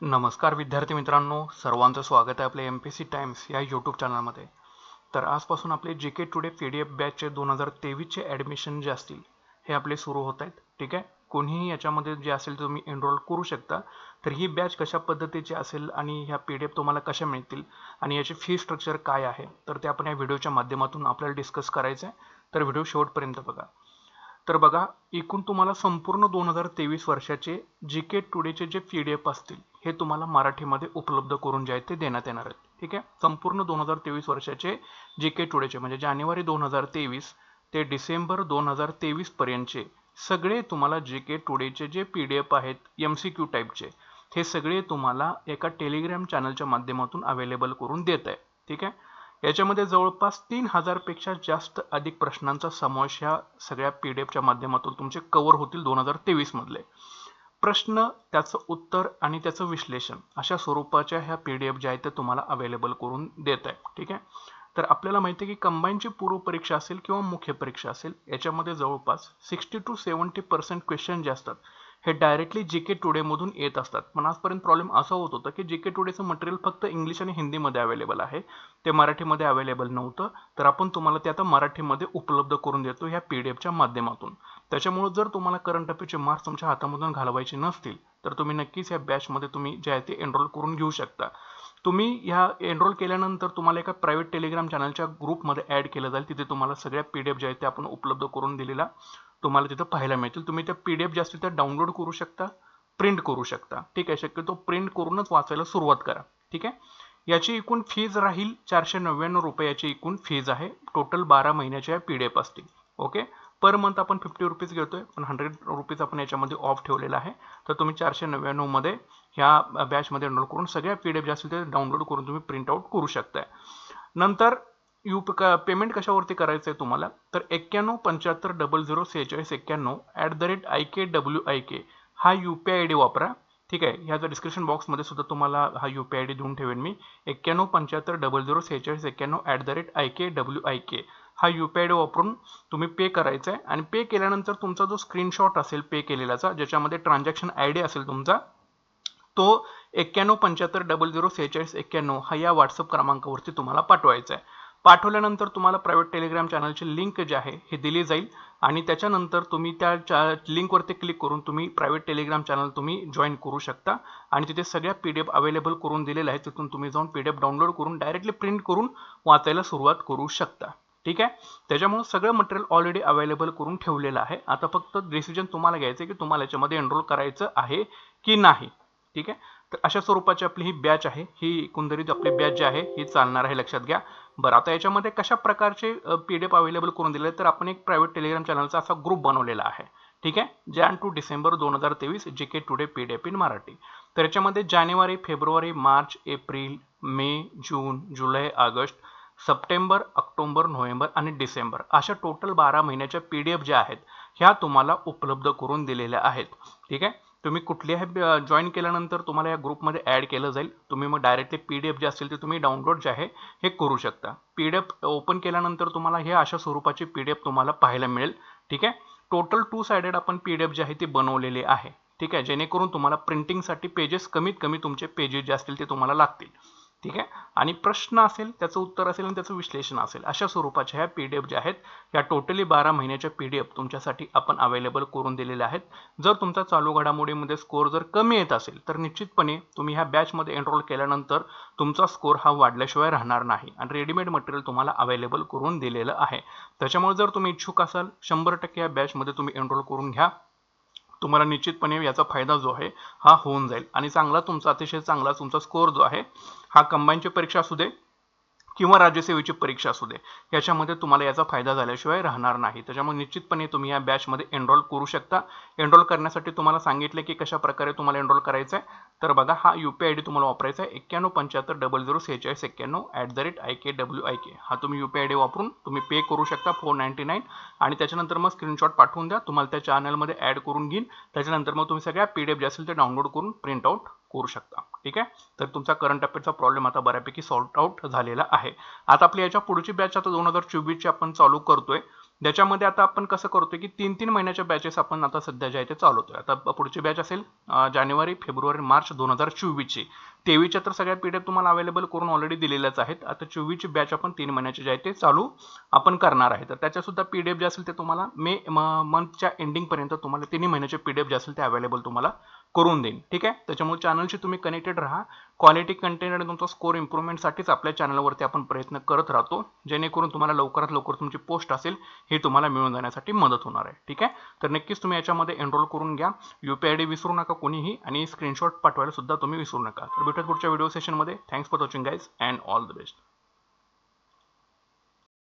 नमस्कार विद्यार्थी मित्रांनो सर्वांचं स्वागत आहे आपल्या एम पी सी टाइम्स या यूट्यूब चॅनलमध्ये तर आजपासून आपले J K today P D F बॅचचे दोन हजार तेवीसचे ॲडमिशन जे असतील हे आपले सुरू होत आहेत. ठीक आहे? कोणीही याच्यामध्ये जे असेल तुम्ही एनरोल करू शकता. तर ही बॅच कशा पद्धतीची असेल आणि ह्या पी डी एफ तुम्हाला कशा मिळतील आणि याची फी स्ट्रक्चर काय आहे तर ते आपण या व्हिडिओच्या माध्यमातून आपल्याला डिस्कस करायचं आहे तर व्हिडिओ शेवटपर्यंत बघा. तर बघा एकूण तुम्हाला संपूर्ण दोन हजार तेवीस वर्षाचे जी के टुडेचे जे पी डी एफ असतील हे तुम्हाला मराठीमध्ये उपलब्ध करून जे आहेत ते देण्यात येणार आहेत. ठीक आहे? संपूर्ण दोन हजार तेवीस वर्षाचे जी के टुडेचे म्हणजे जानेवारी दोन हजार तेवीस ते डिसेंबर दोन हजार तेवीस पर्यंतचे सगळे तुम्हाला जे के टुडेचे जे पी डी एफ आहेत एम सी क्यू टाईपचे हे सगळे तुम्हाला एका टेलिग्राम चॅनलच्या माध्यमातून अवेलेबल करून देत आहे. ठीक आहे? याच्यामध्ये जवळपास तीन हजारपेक्षा जास्त अधिक प्रश्नांचा समावेश ह्या सगळ्या पी डी एफच्या माध्यमातून तुमचे कव्हर होतील दोन हजार तेवीसमधले प्रश्न त्याचं उत्तर आणि त्याचं विश्लेषण अशा स्वरूपाच्या ह्या पी डी एफ ज्या आहेत त्या तुम्हाला अवेलेबल करून देत आहे ठीक आहे? तर आपल्याला माहिती आहे की कंबाईनची पूर्व परीक्षा असेल किंवा मुख्य परीक्षा असेल याच्यामध्ये जवळपास sixty to seventy percent question जे असतात हे डायरेक्टली जे के टुडेमधून येत असतात. पण आजपर्यंत प्रॉब्लेम असा होत होता की जे के टुडेचं मटेरियल फक्त इंग्लिश आणि हिंदीमध्ये अवेलेबल आहे. ते मराठीमध्ये अवेलेबल नव्हतं. तर आपण तुम्हाला ते आता मराठीमध्ये उपलब्ध करून देतो ह्या पी डी एफच्या माध्यमातून. त्याच्यामुळे जर तुम्हाला करंट अफेअरचे मार्क्स तुमच्या हातामधून घालवायचे नसतील तर तुम्ही नक्कीच या बॅचमध्ये तुम्ही जे आहे ते एनरोल करून घेऊ शकता. तुम्ही ह्या एनरोल केल्यानंतर तुम्हाला एका प्रायव्हेट टेलिग्राम चॅनलच्या ग्रुपमध्ये ॲड केलं जाईल. तिथे तुम्हाला सगळ्या पी डी एफ जे आहेत ते आपण उपलब्ध करून दिलेला. तुम्हाला तिथं पाहायला मिळतील. तुम्ही त्या पी डी एफ जे असतील त्या डाउनलोड करू शकता प्रिंट करू शकता. ठीक आहे? शक्यतो प्रिंट करूनच वाचायला सुरुवात करा. ठीक आहे? याची एकूण फीज राहील चारशे नव्याण्णव रुपयाची एकूण फीज आहे. टोटल बारा महिन्याच्या पी डी एफ असतील. ओके पर मंथ आपण फिफ्टी रुपीज घेतोय. पण हंड्रेड रुपीज आपण याच्यामध्ये ऑफ ठेवलेला आहे. तर तुम्ही चारशे नव्याण्णवमध्ये ह्या बॅचमध्ये एनरोल करून सगळ्या पी डी एफ जे असतील ते डाउनलोड करून तुम्ही प्रिंट आउट करू शकताय. नंतर यू पेमेंट कशावरती करायचं आहे तुम्हाला? तर एक्क्याण्णव पंच्याहत्तर डबल झिरो सेहेचाळीस एक्क्याण्णव at the rate I K W I K हा यू पी आय डी वापरा. ठीक आहे? ह्याचा डिस्क्रिप्शन बॉक्समध्ये सुद्धा तुम्हाला हा यू पी आय डी देऊन ठेवेन मी. एक्क्याण्णव पंच्याहत्तर डबल झिरो सेहेचाळीस एक्क्याण्णव at the rate I K W I K हा यू पी आय डी वापरून तुम्ही पे करायचा आहे आणि पे केल्यानंतर तुमचा जो स्क्रीनशॉट असेल पे केलेल्याचा ज्याच्यामध्ये ट्रान्झॅक्शन आय डी असेल तुमचा तो एक्क्याण्णव पंच्याहत्तर डबल झिरो सेहेचाळीस एक्क्याण्णव हा या व्हॉट्सअप क्रमांकावरती तुम्हाला पाठवायचा आहे पाठवल्यानंतर तुम्हाला प्रायव्हेट टेलिग्राम चॅनलची लिंक जे आहे हे दिली जाईल. आणि त्याच्यानंतर तुम्ही त्या चा लिंकवरती क्लिक करून तुम्ही प्रायव्हेट टेलिग्राम चॅनल तुम्ही जॉईन करू शकता. आणि तिथे सगळ्या पी डी एफ अवेलेबल करून दिलेल्या आहेत तिथून तुम्ही जाऊन पी डी एफ डाउनलोड करून डायरेक्टली प्रिंट करून वाचायला सुरुवात करू शकता. ठीक आहे? त्याच्यामुळे सगळं मटेरियल ऑलरेडी अवेलेबल करून ठेवलेलं आहे. आता फक्त डिसिजन तुम्हाला घ्यायचं आहे की तुम्हाला याच्यामध्ये एनरोल करायचं आहे की नाही. ठीक आहे? तर अशा स्वरूपाची आपली ही बॅच आहे. ही एकंदरीत आपली बॅच जी आहे ही चालणार आहे. लक्षात घ्या. बरं आता याच्यामध्ये कशा प्रकारचे पी डी एफ अवेलेबल करून दिले तर आपण एक प्रायव्हेट टेलिग्राम चॅनलचा असा ग्रुप बनवलेला आहे. ठीक आहे? जॅन टू डिसेंबर दोन हजार तेवीस J K today P D F in Marathi तर याच्यामध्ये जानेवारी फेब्रुवारी मार्च एप्रिल मे जून जुलै ऑगस्ट सप्टेंबर ऑक्टोबर नोव्हेंबर आणि डिसेंबर अशा टोटल बारा महिन्याच्या पी डी एफ ज्या आहेत ह्या तुम्हाला उपलब्ध करून दिलेल्या आहेत. ठीक आहे? तुम्ही कुठल्याही जॉईन केल्यानंतर तुम्हाला या ग्रुपमध्ये ॲड केलं जाईल. तुम्ही मग डायरेक्टली पी डी एफ जे असतील ते तुम्ही डाउनलोड जे आहे हे करू शकता. पी डी एफ ओपन केल्यानंतर तुम्हाला हे अशा स्वरूपाची पी डी एफ तुम्हाला पाहायला मिळेल. ठीक आहे? टोटल टू सायडेड आपण पी डी एफ जे आहे ते बनवलेले आहे. ठीक आहे? जेणेकरून तुम्हाला प्रिंटिंगसाठी पेजेस कमीत कमी तुमचे पेजेस जे असतील ते तुम्हाला लागतील. ठीक आहे? आणि प्रश्न असेल त्याचं उत्तर असेल आणि त्याचं विश्लेषण असेल अशा स्वरूपाच्या ह्या पी डी एफ ज्या आहेत या टोटली बारा महिन्याच्या पी डी एफ तुमच्यासाठी आपण अवेलेबल करून दिलेल्या आहेत. जर तुमचा चालू घडामोडीमध्ये स्कोअर जर कमी येत असेल तर निश्चितपणे तुम्ही ह्या बॅचमध्ये एनरोल केल्यानंतर तुमचा स्कोअर हा वाढल्याशिवाय राहणार नाही आणि रेडीमेड मटेरियल तुम्हाला अवेलेबल करून दिलेलं आहे. त्याच्यामुळे जर तुम्ही इच्छुक असाल शंभर टक्के या बॅचमध्ये तुम्ही एनरोल करून घ्या. तुम्हाला निश्चितपणे याचा फायदा जो आहे हा होऊन जाईल. आणि चांगला तुमचा अतिशय चांगला तुमचा स्कोअर जो आहे हा कंबाईनची परीक्षा असू दे किंवा राज्यसेवेची परीक्षा असू दे याच्यामध्ये तुम्हाला याचा फायदा झाल्याशिवाय राहणार नाही. त्याच्यामुळे निश्चितपणे तुम्ही या बॅचमध्ये एनरोल करू शकता. एनरोल करण्यासाठी तुम्हाला सांगितले की कशा प्रकारे तुम्हाला एनरोल करायचं आहे तर बघा हा यू पी आय डी तुम्हाला वापरायचा आहे एक्क्याण्णव पंच्याहत्तर डबल झिरो सेहेचाळीस एक्क्याण्णव at the rate I K W I K हा तुम्ही यू पी आय डी वापरून तुम्ही पे करू शकता फोर नाईन्टी नाईन आणि त्याच्यानंतर मग स्क्रीनशॉट पाठवून द्या. तुम्हाला त्या चॅनलमध्ये ॲड करून घेईन. त्याच्यानंतर मग तुम्ही सगळ्या पी डी एफ जे असेल ते डाउनलोड करून प्रिंट आउट करू शकता. ठीक आहे? तर तुमचा करंट अफेअरचा प्रॉब्लेम आता बऱ्यापैकी सॉल्ट आउट झालेला आहे. आता आपली याच्या पुढची बॅच आता दोन हजार चोवीसची आपण चालू करतोय. ज्याच्यामध्ये आता आपण कसं करतोय की तीन तीन महिन्याच्या बॅचेस आपण आता सध्या ज्या आहे ते चालवतोय. आता पुढची बॅच असेल जानेवारी फेब्रुवारी मार्च दोन हजार चोवीसची. तेवीसच्या तर सगळ्या पीडीएफ तुम्हाला अवेलेबल करून ऑलरेडी दिलेल्याच आहेत. आता चोवीसची बॅच आपण तीन महिन्याचे जे आहे ते चालू आपण करणार आहे. तर त्याच्यासुद्धा पी डी एफ जे असेल ते तुम्हाला मे मंथच्या एंडिंगपर्यंत तुम्हाला तिन्ही महिन्याचे पी डी एफ जे असेल ते अवेलेबल तुम्हाला करून देईन. ठीक आहे? त्याच्यामुळे चॅनलशी तुम्ही कनेक्टेड राहा. क्वालिटी कंटेंट आणि तुमचा स्कोर इम्प्रूव्हमेंटसाठीच आपल्या चॅनलवरती आपण प्रयत्न करत राहतो. जेणेकरून तुम्हाला लवकरात लवकर तुमची पोस्ट असेल ही तुम्हाला मिळून जाण्यासाठी मदत होणार आहे. ठीक आहे? तर नक्कीच तुम्ही याच्यामध्ये एनरोल करून घ्या. युपीआय आय डी विसरू नका कोणीही आणि स्क्रीनशॉट पाठवायला सुद्धा तुम्ही विसरू नका. तर भेटत पुढच्या व्हिडिओ सेशनमध्ये thanks for watching guys and all the best